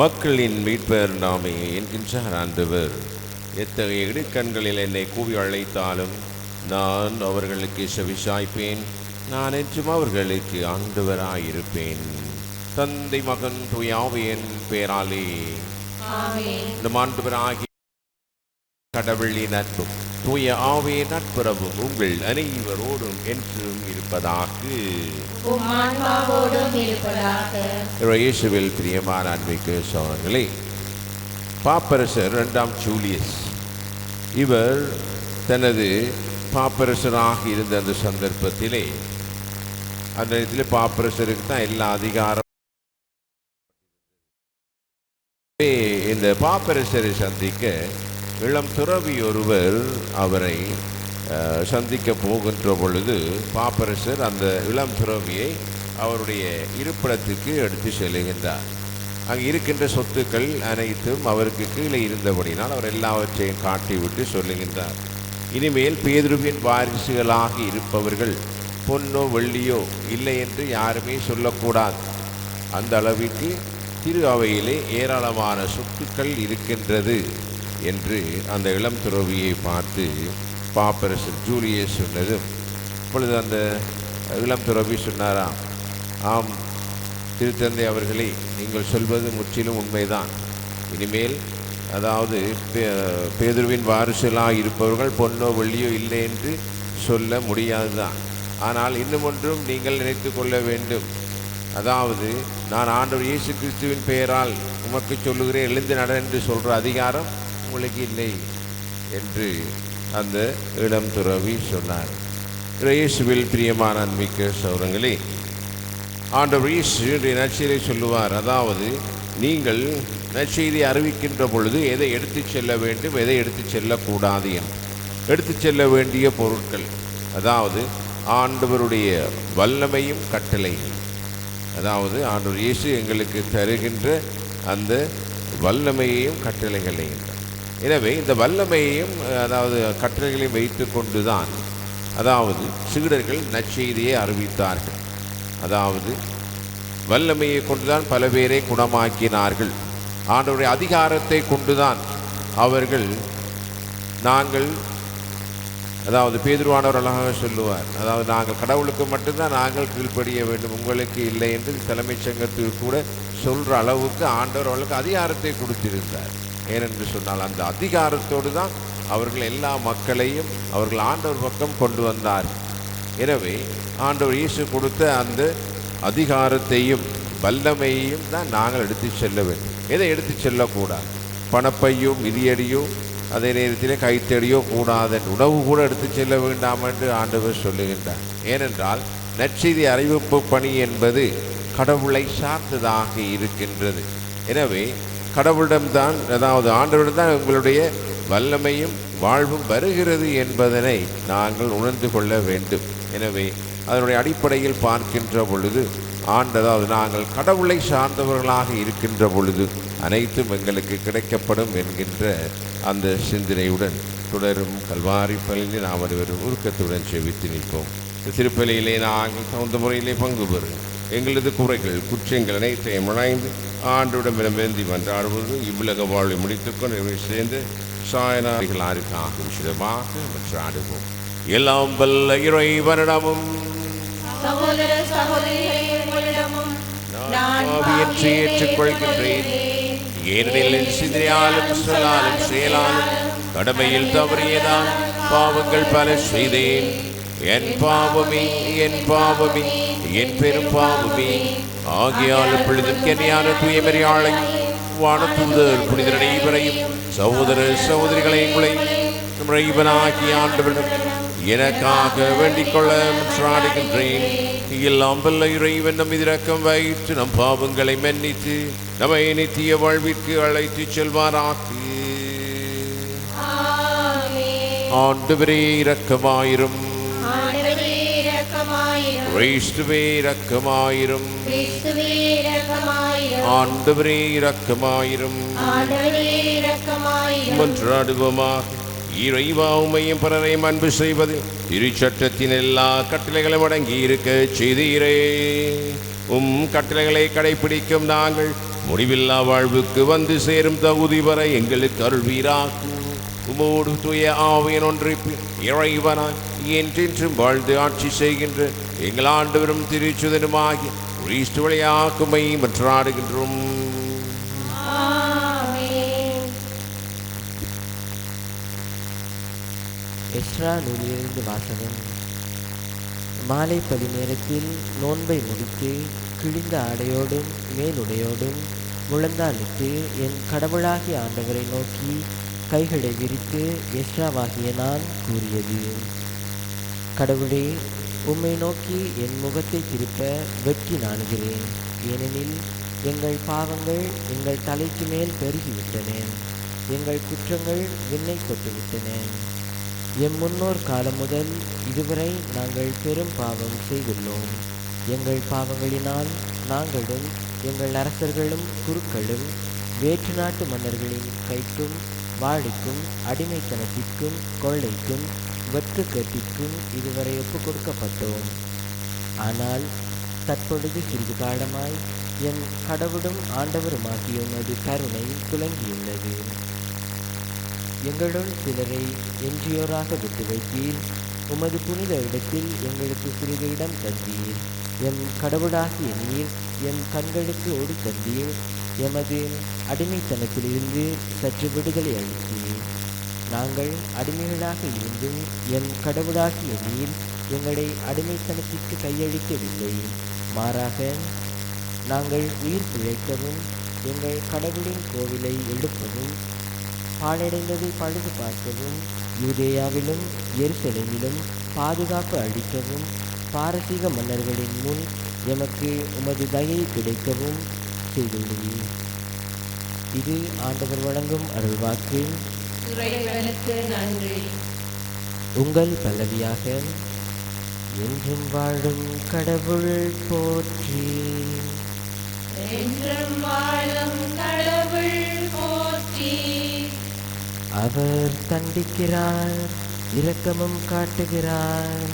மக்களின் மீட்பர் நாமே என்கின்றார் ஆண்டவர். எத்தகைய இடுக்கண்களில் என்னை கூவி அழைத்தாலும் நான் அவர்களுக்கு செவிசாய்ப்பேன். நான் என்றும் அவர்களுக்கு ஆண்டவராயிருப்பேன். தந்தை மகன் துயாவியன் பேராலே. நம் ஆண்டவராகி கடவுளின் அன்பும் தூய ஆவே நட்புறவும் உங்கள் அனைவரோடும் என்றும் இருப்பதாக. இயேசுவில் பிரியமான அன்பிற்கு சோழர்களே பாப்பரசர் இரண்டாம் ஜூலியஸ் இவர் தனது பாப்பரசராக இருந்த அந்த சந்தர்ப்பத்திலே அந்த இதில் பாப்பரசருக்கு தான் எல்லா அதிகாரம். இந்த பாப்பரசரை சந்திக்க இளம் துறவி ஒருவர் அவரை சந்திக்க போகின்ற பொழுது பாப்பரசர் அந்த இளம் துறவியை அவருடைய இருப்பிடத்துக்கு எடுத்து செல்லுகின்றார். அங்கே இருக்கின்ற சொத்துக்கள் அனைத்தும் அவருக்கு கீழே இருந்தபடினால் அவர் எல்லாவற்றையும் காட்டிவிட்டு சொல்லுகின்றார். இனிமேல் பேதுருவின் வாரிசுகளாக இருப்பவர்கள் பொன்னோ வெள்ளியோ இல்லை என்று யாருமே சொல்லக்கூடாது. அந்த அளவிற்கு திரு அவையிலே ஏராளமான சொத்துக்கள் இருக்கின்றது. என்று அந்த இளம் துறவியை பார்த்து பாப்பரசர் ஜூலியஸ் சொன்னது. இப்பொழுது அந்த இளம் துறவி சொன்னாராம் ஆம் திருத்தந்தை அவர்களே நீங்கள் சொல்வது முற்றிலும் உண்மைதான். இனிமேல் அதாவது பே- பேதுருவின் வாரிசுகளாக இருப்பவர்கள் பொன்னோ வெள்ளியோ இல்லை என்று சொல்ல முடியாது தான் ஆனால் இன்னும் ஒன்றும் நீங்கள் நினைத்து கொள்ள வேண்டும். அதாவது நான் ஆண்டவர் இயேசு கிறிஸ்துவின் பெயரால் உமக்கு சொல்லுகிறேன் எழுந்து நட என்று சொல்கிற அதிகாரம் உங்களுக்கு இல்லை என்று அந்த இளம் துறவி சொன்னார். இயேசுவில் பிரியமான அன்மிக்க சௌரங்களே ஆண்டவர் இயேசு இன்றைய நற்செய்தியை சொல்லுவார் அதாவது நீங்கள் நற்செய்தியை அறிவிக்கின்ற பொழுது எதை எடுத்துச் செல்ல வேண்டும் எதை எடுத்துச் செல்லக்கூடாது என்று. எடுத்துச் செல்ல வேண்டிய பொருட்கள் அதாவது ஆண்டவருடைய வல்லமையும் கட்டளையும் அதாவது ஆண்டவர் இயேசு எங்களுக்கு தருகின்ற அந்த வல்லமையையும் கட்டளைகளையும். எனவே இந்த வல்லமையையும் அதாவது கட்டளைகளையும் வைத்து கொண்டுதான் அதாவது சீடர்கள் நற்செய்தியை அறிவித்தார்கள். அதாவது வல்லமையை கொண்டுதான் பல பேரை குணமாக்கினார்கள். ஆண்டவருடைய அதிகாரத்தை கொண்டுதான் அவர்கள் நாங்கள் அதாவது பேதுருவானவர் அழகாக சொல்லுவார். அதாவது நாங்கள் கடவுளுக்கு மட்டும்தான் நாங்கள் கீழ்ப்படிய வேண்டும் உங்களுக்கு இல்லை என்று தலைமைச் சங்கத்துக்கு கூட சொல்கிற அளவுக்கு ஆண்டவர் அவர்களுக்கு அதிகாரத்தை கொடுத்திருந்தார். ஏனென்று சொன்னால் அந்த அதிகாரத்தோடு தான் அவர்கள் எல்லா மக்களையும் அவர்கள் ஆண்டவர் பக்கம் கொண்டு வந்தார். எனவே ஆண்டவர் இயேசு கொடுத்த அந்த அதிகாரத்தையும் வல்லமையையும் தான் நாங்கள் எடுத்து செல்ல வேண்டும். எதை எடுத்து செல்லக்கூடாது? பணப்பையும் மிதியடியோ அதே நேரத்தில் கைத்தடியோ கூடாது உணவு கூட எடுத்து செல்ல வேண்டாம் என்று ஆண்டவர் சொல்லுகின்றார். ஏனென்றால் நற்செய்தி அறிவிப்பு பணி என்பது கடவுளை சார்ந்ததாக இருக்கின்றது. எனவே கடவுளிடம்தான் அதாவது ஆண்டவரிடம் உங்களுடைய வல்லமையும் வாழ்வும் வருகிறது என்பதனை நாங்கள் உணர்ந்து கொள்ள வேண்டும். எனவே அதனுடைய அடிப்படையில் பார்க்கின்ற பொழுது ஆண்டதாவது நாங்கள் கடவுளை சார்ந்தவர்களாக இருக்கின்ற பொழுது அனைத்தும் எங்களுக்கு கிடைக்கப்படும் என்கின்ற அந்த சிந்தனையுடன் தொடரும். கல்வாரி பள்ளியில் நாம் அனைவரும் உருக்கத்துடன் செவித்து நிற்போம். திருப்பலியிலே நாங்கள் தகுந்த முறையிலே பங்கு பெறும் எங்களது குறைகள் குற்றங்கள் அனைத்தையும் இணைந்து ஆண்டோடமிடம் வேந்தி வந்தாடுவது இவ்வுலக வாழ்வை முடித்துக்கொண்டு சேர்ந்து சாயனாரிகளாருக்காக விசிதமாக மன்றாடுவோம் எல்லாம் வல்ல இறைவனிடமும். சகோதர சகோதரிகளே உங்களிடமும் நான் ஆவியற்றை ஏற்றுக்கொள்கின்றேன். ஏனெனில் என் சிந்தனையாலும் சொல்லாலும் செயலாலும் கடமையில் தவறியதால் பாவங்கள் பல செய்தேன். என் பாவமே என் பாவமே என் பெரும் பாவமே. ஆகியால் இப்பொழுதும் கன்னியான தூயமரியாளை வானத்துதர் புனிதர் அனைவரையும் சகோதர சகோதரிகளை உங்களை இறைவனாகிய ஆண்டவரிடம் எனக்காக வேண்டிக் கொள்ள முற்றாடுகின்றேன். எல்லாம் வல்ல இறைவன் நம் இரக்கம் வைத்து நம் பாவங்களை மன்னித்து நம்மை நித்திய வாழ்விற்கு அழைத்து செல்வாராக்கு ஆண்டவரே இரக்கமாயிரும். கிறிஸ்துவே இரக்கமாயிரும். ஆண்டவரே இரக்கமாயிரும். மன்றாடுவோமாக. இறைவா உமையும் பிறரையும் அன்பு செய்வது. திருச்சட்டத்தின் எல்லா கட்டளைகளும் அடங்கி இருக்க செய்தீரே. உம் கட்டளைகளை கடைபிடிக்கும் நாங்கள் முடிவில்லா வாழ்வுக்கு வந்து சேரும் தகுதி வரை எங்களுக்கு அருள்வீராக்கும் உமோடு தூய ஆவியன் ஒன்றிப்பு இறைவனாய். என்றென்றும் வாழ்ந்து ஆட்சி செய்கின்ற எங்கள் ஆண்டவரும் திருச்சுதனுமாகி கிறிஸ்து வழியாக்குமை மன்றாடுகின்றோம். எஸ்ரா நூலிலிருந்து வாசகம். மாலை படி நேரத்தில் நோன்பை முடித்து கிழிந்த ஆடையோடும் மேலுடையோடும் முழந்தாளிட்டு என் கடவுளாகிய ஆண்டவரை நோக்கி கைகளை விரித்து எஸ்ராவாகிய நான் கூறியது. கடவுளே உம்மை நோக்கி என் முகத்தை திருப்ப வெட்கி நாணுகிறேன். ஏனெனில் எங்கள் பாவங்கள் எங்கள் தலைக்கு மேல் பெருகிவிட்டன. எங்கள் குற்றங்கள் விண்ணை கொட்டுவிட்டன. எம் முன்னோர் காலம் முதல் இதுவரை நாங்கள் பெரும் பாவம் செய்துள்ளோம். எங்கள் பாவங்களினால் நாங்களும் எங்கள் அரசர்களும் குருக்களும் வேற்று நாட்டு மன்னர்களின் கைக்கும் வாளுக்கும் அடிமைத்தனத்திற்கும் கொள்ளைக்கும் வெற்றுக்கட்டிற்கும் இதுவரை ஒப்புக் கொடுக்கப்பட்டோம். ஆனால் தற்பொழுது சிறிது காலமாய் என் கடவுளும் ஆண்டவருமாகிய உமது கருணை துலங்கியுள்ளது எங்களுள் சிலரை எஞ்சியோராக விட்டு வைத்தீர். உமது புனித இடத்தில் எங்களுக்கு சிறிது இடம் தந்தீர். எம் கடவுளாகிய நீர் எம் கண்களுக்கு ஒளி தந்தீர். எமது அடிமைத்தனத்திலிருந்து சற்று விடுதலை அளித்தீர். நாங்கள் அடிமைகளாக இருந்தும் என் கடவுளாகிய நீர் எங்களை அடிமைத்தனத்திற்கு கையளிக்கவில்லை. மாறாக நாங்கள் உயிர் பிழைக்கவும் எங்கள் கடவுளின் கோவிலை எழுப்பவும் பாழடைந்ததை பழுது பார்க்கவும் யூதேயாவிலும் எருசலேமிலும் பாதுகாப்பு அளிக்கவும் பாரசீக மன்னர்களின் முன் எமக்கு உமது தயை கிடைக்கவும் செய்துள்ளீர் இது ஆண்டவர் வழங்கும் அருள்வாக்கு. உங்கள் பல்லவியாக என்றும் வாழும் கடவுள் போற்றி. அவர் தண்டிக்கிறார் இரக்கமும் காட்டுகிறார்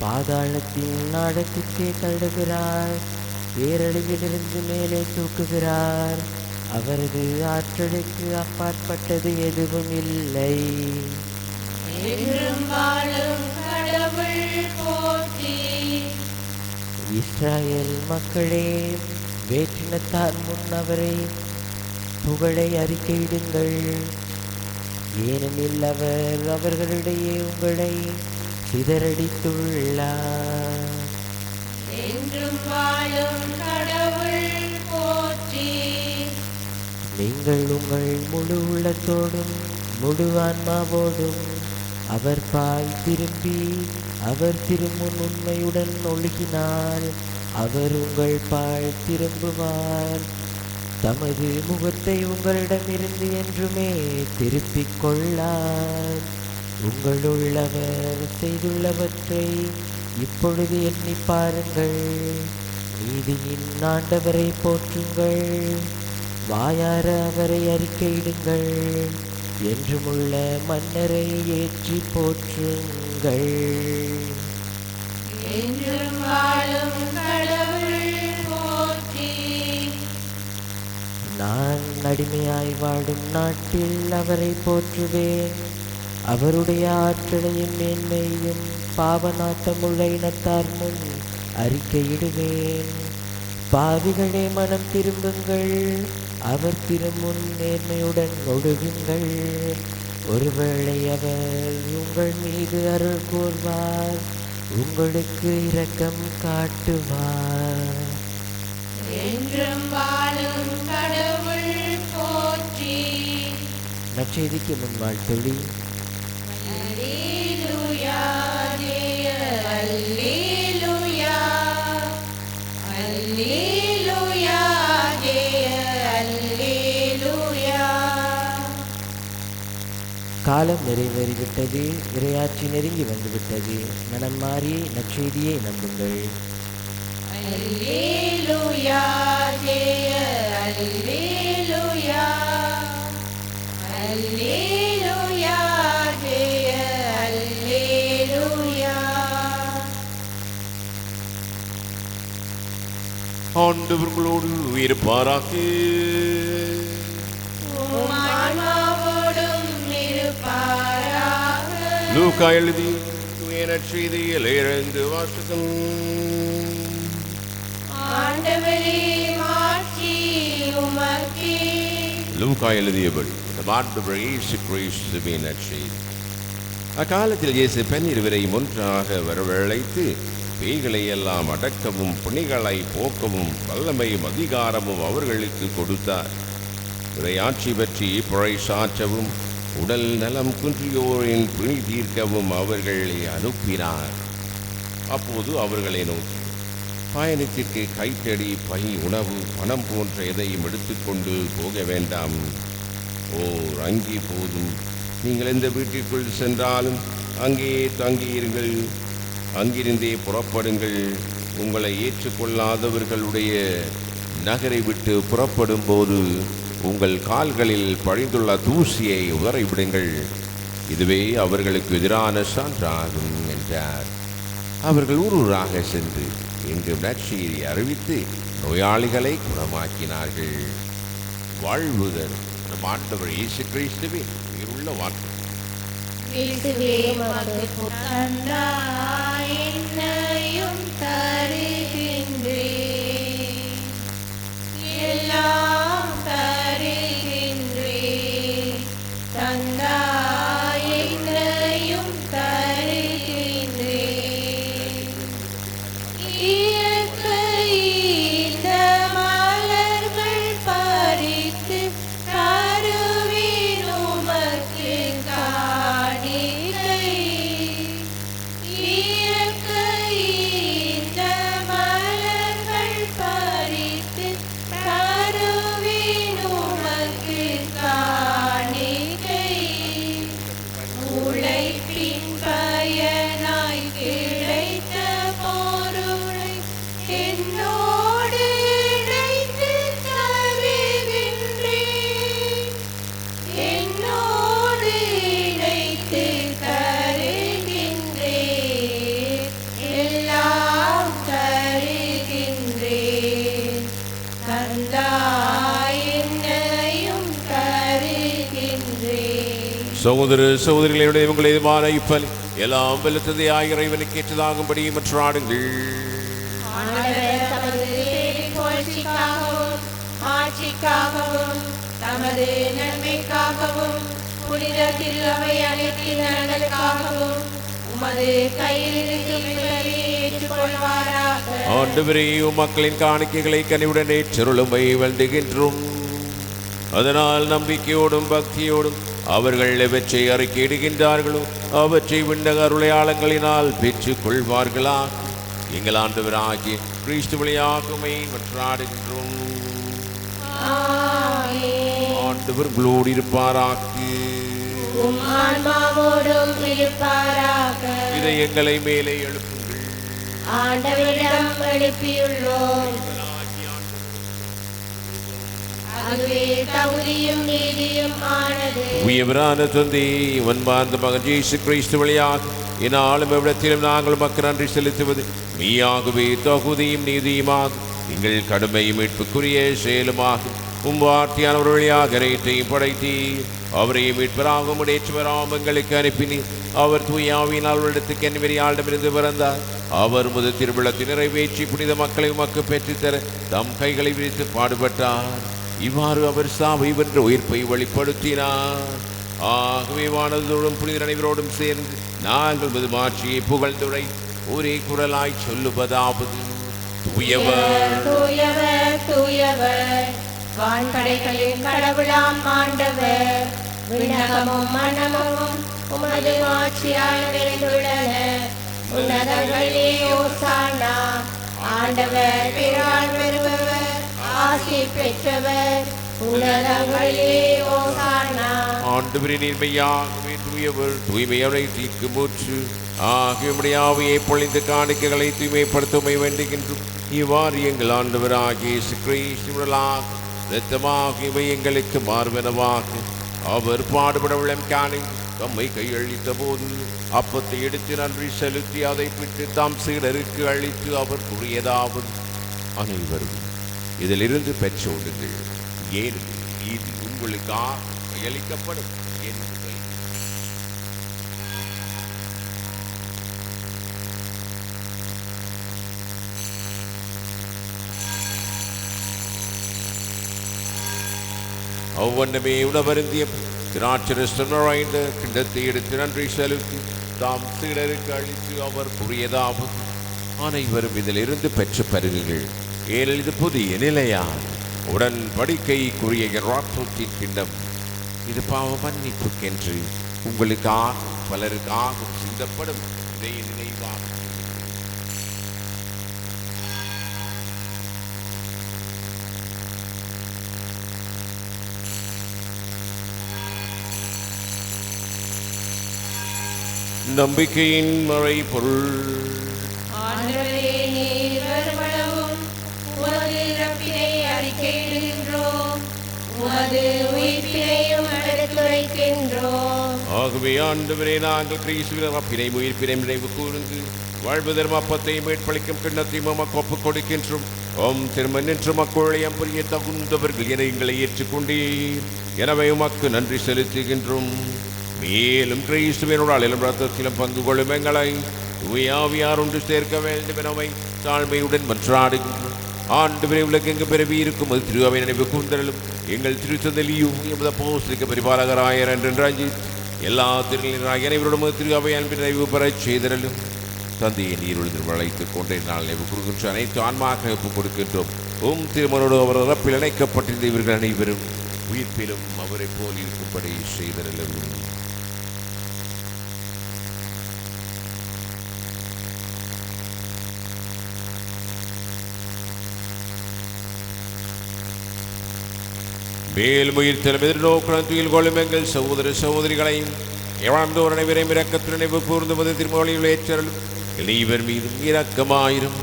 பாதாளத்தின் நாடகத்திற்கே தள்ளுகிறார் பேரழிவிலிருந்து மேலே தூக்குகிறார். அவரது ஆற்றலுக்கு அப்பாற்பட்டது எதுவும் இல்லை. இஸ்ராயேல் மக்களே வேற்றினத்தார் முன் அவரை புகழை அறிக்கையிடுங்கள் ஏனெனில் அவர் அவர்களிடையே உங்களை சிதறடித்துள்ளார். என்றும் வாழும் கடவுள் போற்றி. நீங்கள் உங்கள் முழு உள்ளத்தோடும் முழு ஆன்மாவோடும் அவர் பால் திரும்பி அவர் திரும்பும் உண்மையுடன் ஒழுகினால் அவர் உங்கள் பால் திரும்புவார். தமது முகத்தை உங்களிடமிருந்து என்றுமே திருப்பிக் கொள்ளார். உங்களுள்ளவர் செய்துள்ளவற்றை இப்பொழுது எண்ணி பாருங்கள். நீதியின் ஆண்டவரை போற்றுங்கள். வாயார அவரை அறிக்கையிடுங்கள் என்றுமுள்ள மன்னரை ஏற்றி போற்றுங்கள். நான் அடிமையாய் வாடும் நாட்டில் அவரை போற்றுவேன். அவருடைய ஆற்றலையும் மேன்மையும் பாவநாட்டமுள்ள இனத்தார் முன் அறிக்கையிடுவேன். பாவிகளே மனம் திரும்புங்கள். அவர் திருமுன் நேர்மையுடன் ஒழுகுங்கள் ஒருவேளை அவர் உங்கள் மீது அருள் கூர்வார் உங்களுக்கு இரக்கம் காட்டுவார். என்றும் வாழும் கடவுள் போற்றி. நற்செய்திக்கு முன் வாழ்த்தொழி காலம் நிறைவேறிவிட்டது இரையாட்சி நெருங்கி வந்துவிட்டது. மனம் மாறி நற்செய்தியை நம்புங்கள். ஆண்டவர்களோடு இருப்பாராக. லூக்கா எழுதி செய்தியில் இழந்து வாசகம் லூக்கா எழுதியபடி ஆண்டவர் இயேசு கிறிஸ்துவின் நற்செய்தி அக்காலத்தில் இயேசு பெண் இருவரையும் ஒன்றாக வரவழைத்து பேய்களை எல்லாம் அடக்கவும் புனிகளை போக்கவும் வல்லமையும் அதிகாரமும் அவர்களுக்கு கொடுத்தார். இறையாட்சி பற்றி புழை சாற்றவும் உடல் நலம் குன்றியோரின் பிணி தீர்க்கவும் அவர்களை அனுப்பினார். அப்போது அவர்களை நோக்கி பயணத்திற்கு கைத்தடி பை உணவு பணம் போன்ற எதையும் எடுத்துக்கொண்டு போக வேண்டாம். ஓர் அங்கி போதும். நீங்கள் எந்த வீட்டிற்குள் சென்றாலும் அங்கே தங்கியிருங்கள். அங்கிருந்தே புறப்படுங்கள். உங்களை ஏற்றுக்கொள்ளாதவர்களுடைய நகரை விட்டு புறப்படும் போது உங்கள் கால்களில் பழிந்துள்ள தூசியை உதறிவிடுங்கள் இதுவே அவர்களுக்கு எதிரான சான்றாகும் என்றார். அவர்கள் ஊர் ஊராக சென்று இங்கு நற்செய்தி அறிவித்து நோயாளிகளை குணமாக்கினார்கள். வாழ்வுதல் நம் ஆண்டவர் இயேசு கிறிஸ்துவே உயிருள்ள வாழ்க்கை என்னையும் தருகின்றேன் எல்லாம் சகோதர சகோதரிகளுடைய உங்களை மான இப்பலி எல்லாம் வெளுத்ததை இறைவனுக்கு ஏற்றதாகும்படி மற்றாடுங்கள் ஆண்டவர் தமது நன்மைக்காகவும் புனித அனைத்தின் நலனுக்காகவும் ஆண்டவரே மக்களின் காணிக்கைகளை கனிவுடன் ஏற்றருளுமை வேண்டுகின்றோம் அதனால் நம்பிக்கையோடும் பக்தியோடும் அவர்கள் எவற்றை அறிக்கையிடுகின்றார்களோ அவற்றை விண்ணக அருளையாளங்களினால் பெற்றுக் கொள்வார்களா எங்கள் ஆண்டவராகிய கிறிஸ்து வழியாகுமை மற்றாடுகின்றோம். ஆண்டவர் உங்களோடு இருப்பாராக்கு இதை எங்களை மேலே எழுப்புங்கள். ஆண்டவரிடம் எழுப்பியுள்ளோம். அதுவே தகுதியும் நீதியும் மகன் இயேசு கிறிஸ்து வழியாக இந்நாளும் எவ்விடத்திலும் நாங்கள் மக்கள் நன்றி செலுத்துவது. மெய்யாகவே தகுதியும் நீதியுமாகும் எங்கள் கடுமையும் மீட்புக்குரிய செயலுமாகும் உம் வார்த்தையானவர் வழியாக அனைத்தையும் படைத்தி அவரையும் மீட்பராகவும் இடைச்சுவராகவும் எங்களுக்கு அனுப்பினீர். அவர் தூயாவின் அவரிடத்துக்கு என் வெறியாளிடமிருந்து பிறந்தார். அவர் முத திருவிழத்தை நிறைவேற்றி புனித மக்களை உமக்கு பெற்றுத்தர தம் கைகளை விரித்து பாடுபட்டார். இவ்வாறு அவர் சாவை வென்ற உயிர்ப்பை வெளிப்படுத்தினார். ஆகவே வானதோடும் புனிதர் அனைவரோடும் சேர்ந்து நாங்கள் மது மாட்சியை புகழ்ந்துரை ஒரே குரலாய் சொல்லுவதாவது தூயவர் தூயவர் தூயவர் வான்கடைகளின் கடவுளாம் ஆண்டவர் விண்ணகமும் மனமும் உமது ஆட்சியால் நிறைந்துள்ளன. உன்னதங்களே ஓசானா ஆண்டவர் பிறால் ஆசி பெற்றவர் உன்னதங்களே ஓசானா தூயவர் தூய்மையவரை தீர்க்கு மூச்சு ஆகியவுடைய ஆவியை பொழிந்து காணிக்கைகளை தூய்மைப்படுத்துமை வேண்டுகின்றோம். இவ்வாறு எங்கள் ஆண்டவராகிய இயேசு கிறிஸ்துவலாக இரத்தமாக இவை எங்களுக்கு மார்பனவாக அவர் பாடுபட விளம் காணி தம்மை கையளித்த போது அப்பத்தை எடுத்து நன்றி செலுத்தி அதை பிட்டு தாம் சீடருக்கு அளித்து அவர் கூறியதாவது அனைவரும். இதிலிருந்து பெற்றோடுங்கள் ஏன் இது உங்களுக்காக கையளிக்கப்படும் ஒவ்வொன்றுமே உணவருந்திய திராட்சரசம் கிண்டத்தை எடுத்து நன்றி செலுத்தி தாம் சீடருக்கு அழித்து அவர் புரியதாகும். அனைவரும் இதிலிருந்து பெற்று பருகுகள். ஏனெனில் இது புதிய நிலையான். உடன்படிக்கைக்குரிய ராற்றத்தின் பின்னம் இது பாவ மன்னிப்புக்கென்று உங்களுக்காக பலருக்காக சிந்தப்படும் இதை நினைவாக நம்பிக்கையின் மறை பொருள் அறிக்கையிடுகின்றோம் உமது உயிர்ப்பினையும் எடுத்துரைக்கின்றோம் ஆகவே ஆண்டவரே நாங்கள் கிறிஸ்துவின் அப்பினை உயிர்ப்பினை நினைவு கூர்ந்து வாழ்வதரும் அப்பத்தையும் மேற்பளிக்கும் கிண்ணத்தையும் உமக்கு ஒப்புக் கொடுக்கின்றோம். ஓம் திரும்ப நின்று மக்களையும் புரிய தகுந்தவர்கள் என எங்களை ஏற்றுக்கொண்டீர். எனவே உமக்கு நன்றி செலுத்துகின்றோம். மேலும் கிறிஸ்துவினோட அழிலும் ரத்தத்திலும் பங்கு கொள்ளும் எங்களை தூயாவியார் ஒன்று சேர்க்க வேண்டும் எனவை தாழ்மையுடன் மன்றாடுகின்றோம். ஆண்டு உலக உலகெங்கு பிறவி இருக்கும்? அது திருவாவை நினைவு கூந்தலும் எங்கள் திருச்சந்தலியும் எமது போஸ்திரிக்க பரிபாலகராயர் என்று ரஞ்சித் எல்லா திருநிலையராக அனைவரோடும் திருவாவை அன்பின் நினைவு பெறச் செய்தரலும் தந்தையை நீருள் வளைத்துக் கொண்டே நாள் நினைவு கொடுக்கின்ற அனைத்து ஆன்மாக ஒப்புக் கொடுக்கின்றோம். உம் திருமணோடு அவர் இறப்பில் இணைக்கப்பட்டிருந்த இவர்கள் அனைவரும் உயிர்ப்பிலும் அவரை போல் இருக்கும்படி செய்தரலும் மேலும் உயிர்த்தலும் எதிர்நோக்குடன் துயில் கொள்ளும் எங்கள் சகோதர சகோதரிகளையும் எவ்வளவு அனைவரையும் இரக்கத்து நினைவு கூர்ந்துவது திருமொழியில் ஏற்றல் இவர் மீதும் இரக்கமாயிரும்.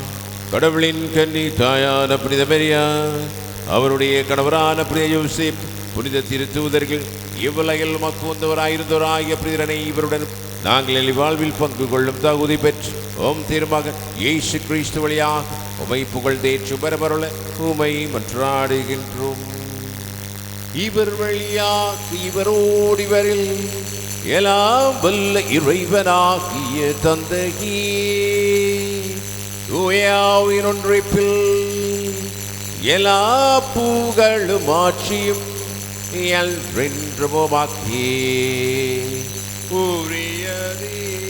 கடவுளின் கன்னி தாயான புனித மரியா அவருடைய கணவரான புனித யோசேப் புனித திருத்தூதர்கள் இவ்வுலகில் மக்கு மக்குவந்தவராயிருந்தவராகிய புனிதரனை இவருடன் நாங்கள் எங்கள் வாழ்வில் பங்கு கொள்ளும் தகுதி பெற்று ஓம் திருமகன் இயேசு கிறிஸ்து வழியாக உமை புகழ்ந்தேற்று பரபரல உமை மன்றாடுகின்றோம். இவர் வழியாக இவரோடு இவரில் எல்லாம் வல்ல இறைவனாகிய தந்தையே. ஒன்றைப்பில் எல்லா பூகளும் ஆட்சியும் என்றுமாக்கியே உரியதே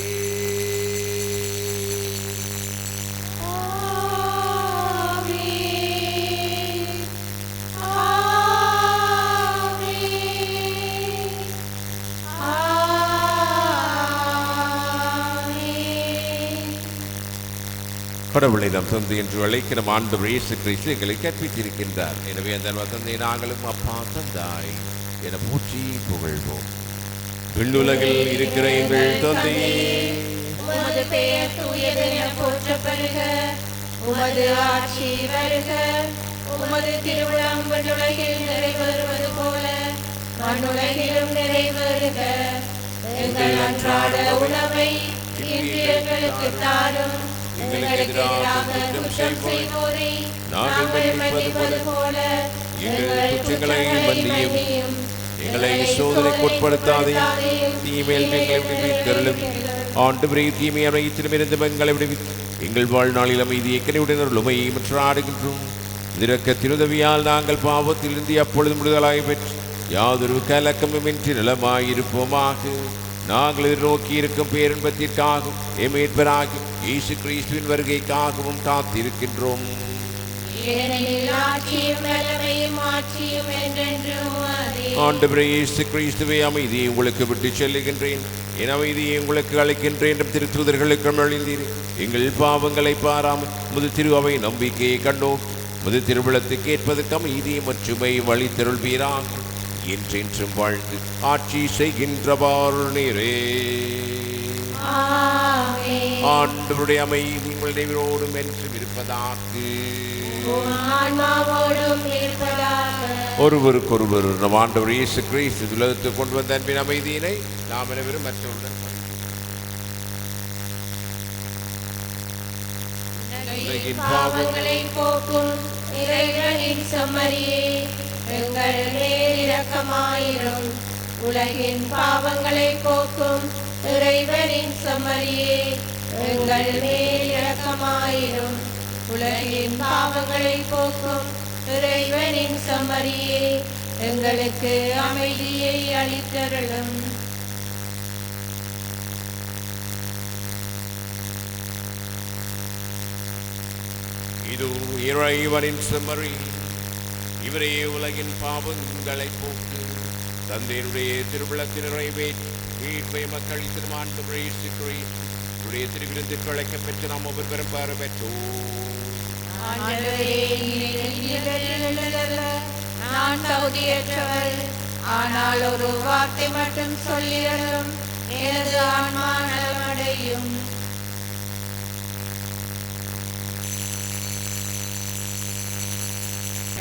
கடவுளை நம் தந்தை என்று அழைக்கிற ஆண்டவர் இயேசு கிறிஸ்து எங்களை கற்பித்திருக்கின்றார். எனவே அந்த தந்தை நாங்களும் அப்பா தந்தாய் என போற்றி புகழ்வோம். விண்ணுலகில் இருக்கிற எங்கள் தந்தை உமது பெயர் தூயதென போற்றப்படுக. உமது ஆட்சி வருக. உமது திருவிழம் விண்ணுலகில் நிறைவேறுவது போல மண்ணுலகிலும் நிறைவேறுக. எங்கள் அன்றாட உணவை இன்று எங்களுக்கு தாரும். எங்களுக்கு எதிராக குற்றம் செய்வோரை நாங்கள் மன்னிப்பது போல எங்கள் குற்றங்களை மன்னியும் எங்களை சோதனைக்கு உட்படுத்தாதையும் தீமையில் எங்களை விடுவித்தருளும் ஆண்டு பிறை தீமை அனைத்திலுமிருந்து எங்களை விடுவித்து எங்கள் வாழ்நாளில் அமைதி எக்கனையுடன் உமை மற்ற ஆடுகின்றோம் திறக்க திருதவியால் நாங்கள் பாவத்திலிருந்து அப்பொழுது விடுதலாகி பெற்று யாதொரு கலக்கமுமின்றி நலமாயிருப்போமாக நாங்கள் எதிர்நோக்கி இருக்கும் பேரின்பத்திற்காகவும் எமேற்பராகும் இயேசு கிறிஸ்துவின் வருகைக்காகவும் காத்திருக்கின்றோம். ஆண்டவரே இயேசு கிறிஸ்துவை அமைதியை உங்களுக்கு விட்டு செல்லுகின்றேன். என் அமைதியை உங்களுக்கு அளிக்கின்றேன். திருத்துதர்களுக்கு அழிந்தீர். எங்கள் பாவங்களை பாராமல் முது திருவை நம்பிக்கையை கண்டோம். முது திருவிழத்துக்கு ஏற்பதற்கு அமைதியை மற்றுமை வழி திருள்வீராக என்றென்றும் வாழ்ந்து ஆட்சி செய்கின்றவார் நீரே. ஆண்டவருடைய அமைதி உங்கள் நினைவோடும் என்றும் இருப்பதாக. உம் ஆன்மாவோடும் இருப்பதாக. ஒருவருக்கொருவர் நம் ஆண்டவர் இயேசு கிறிஸ்து உலகத்துக்கு கொண்டு வந்த அன்பின் அமைதியினை நாம் அனைவரும் மற்றவருடன் உலகின் பாவங்களை போக்கும் இறைவனின் செம்மறியே எங்கள் மேல் உலகின் பாவங்களை போக்கும் இறைவனின் சமரியே எங்கள் மேல் உலகின் பாவங்களை போக்கும் இறைவனின் சமரியே எங்களுக்கு அமைதியை அளித்தருளும். இது இறைவனின் செம்மறி இவரே உலகின் பாவங்களை போக்கு. தந்தையினுடைய திருவிழத்தின் நிறைவேற்றி மீட்பை மக்கள் திருமான் இயேசு உடைய திருவிருந்துக்கு அழைக்கப் பெற்று நாம் ஒவ்வொருவரும் பெற பெற்றோம் நான் தகுதியற்றவர் ஆனால் ஒரு வார்த்தை மட்டும் சொல்லியலும் எனது ஆன்மா நலமடையும்.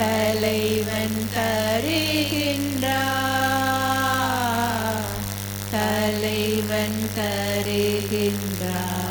தலைவன் தருகின்றார். தலைவன் தருகின்றார்.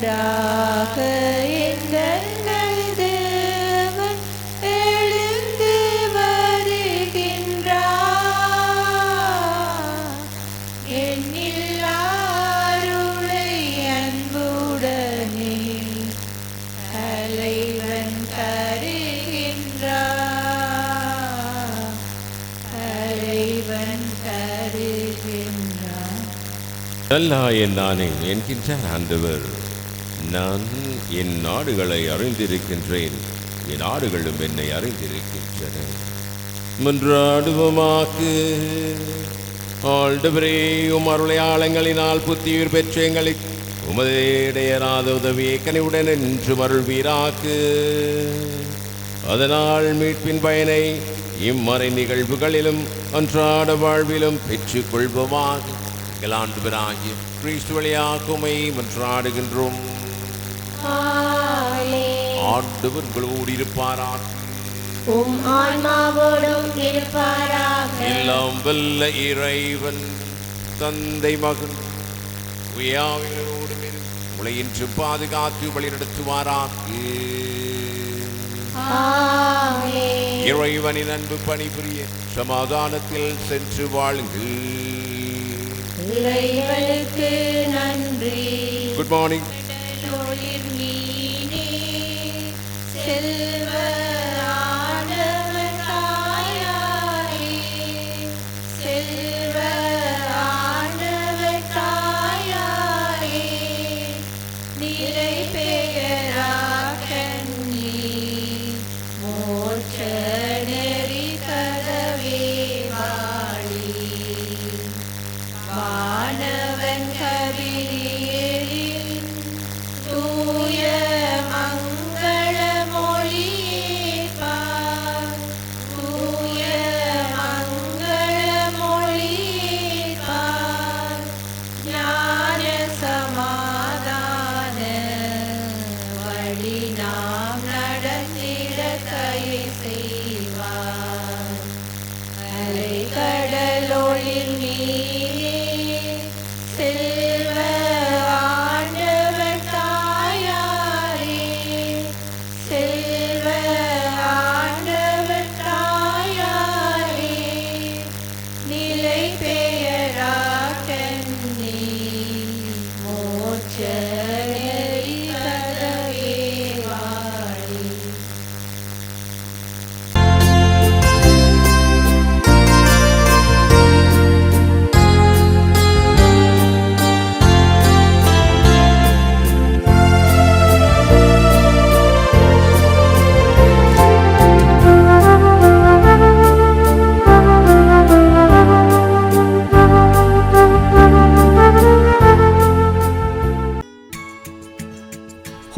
என்னில் எங்கள் தேவன் எழுந்து வருகின்றார். என்னில் அருளை அன்புடனே தலைவன் தருகின்றார். தலைவன் தருகின்றார். நல்லாயன் நானே என்கின்றார் ஆண்டவர். நான் என் நாடுகளை அறிந்திருக்கின்றேன். என் நாடுகளும் என்னை அறிந்திருக்கின்றன. மன்றாடுவமாக்கு. ஆண்டவரே உம் அருளையாளங்களினால் புத்தியூர் பெற்ற எங்களை உமதேடையராத உதவியை கனிவுடன் என்று அருள்வீராக்கு அதனால் மீட்பின் பயனை இம்மறை நிகழ்வுகளிலும் அன்றாட வாழ்விலும் பெற்றுக் கொள்வோமாக. எங்கள் ஆண்டவராகிய கிறிஸ்து வழியாக்குமை மன்றாடுகின்றோம். ஆண்டவர் உங்களோடு இருப்பாராக. உம் ஆன்மாவோடும் இருப்பாராக. எல்லாம் வல்ல இறைவன் தந்தை மகன் உயாவினரோடும் உங்களை இன்று பாதுகாத்து வழிநடத்துவாராக. இறைவனின் அன்பு பணிபுரிய சமாதானத்தில் சென்று வாழுங்கள். குட் மார்னிங் கடலோரில் மீனே செல்வ